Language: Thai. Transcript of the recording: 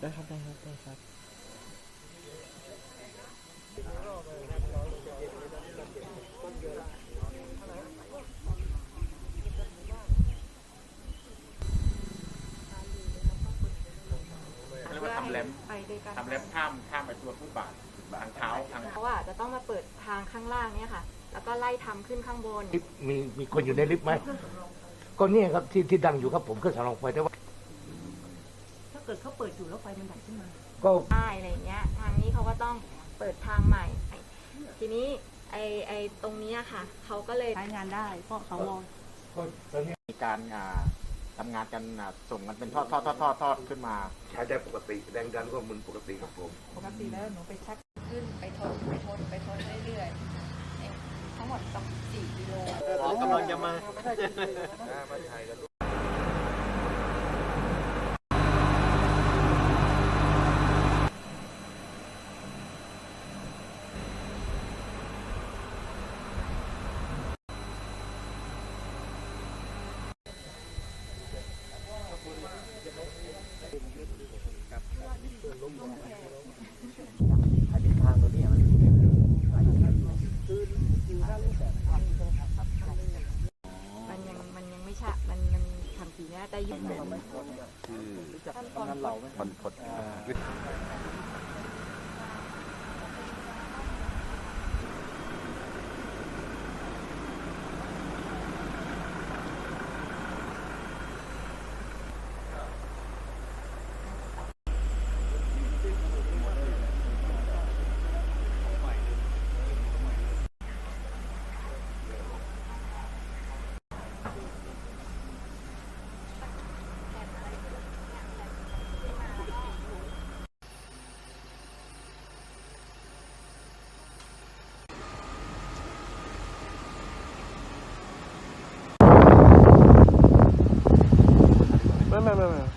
ได้ครับได้ครับได้ครับเพื่าทำแล็บทำแรมข้ามข้ามไปตัวผู้บาดทางเท้าทางเพราะว่าจะต้องมาเปิดทางข้างล่างเนี่ยค่ะ แล้วก็ไล่ทำขึ้นข้างบน ลิฟมีมีคนอยู่ในลิฟต์ไหมก็เนี่ยครับที่ที่ดังอยู่ครับผมเครื่องสำรองไฟแต่ว่า กิดเขาเปิดอยู่แล้วไฟมันดับขึ้นมา ก็ได้อะไรอย่างเงี้ย ทางนี้เขาก็ต้องเปิดทางใหม่ ทีนี้ไอไอตรงเนี้ยค่ะเขาก็เลยใช้งานได้เพราะเขามองก็ตอนนี้มีการอ่าทำงานกันอ่าส่งกันเป็นทอดทอดทอดทอดทอดขึ้นมา ใช้ได้ปกติแรงดันก็มันปกติครับผม ปกติแล้วหนูไปชักขึ้นไปทนไปทนไปทนเรื่อยๆเอ๊ะทั้งหมดต้องสี่กิโลอ๋อกำลังจะมามันยังมันยังไม่ใช่ มันมันทำสีเนี้ย แต่อยู่คนผด 没有没有没有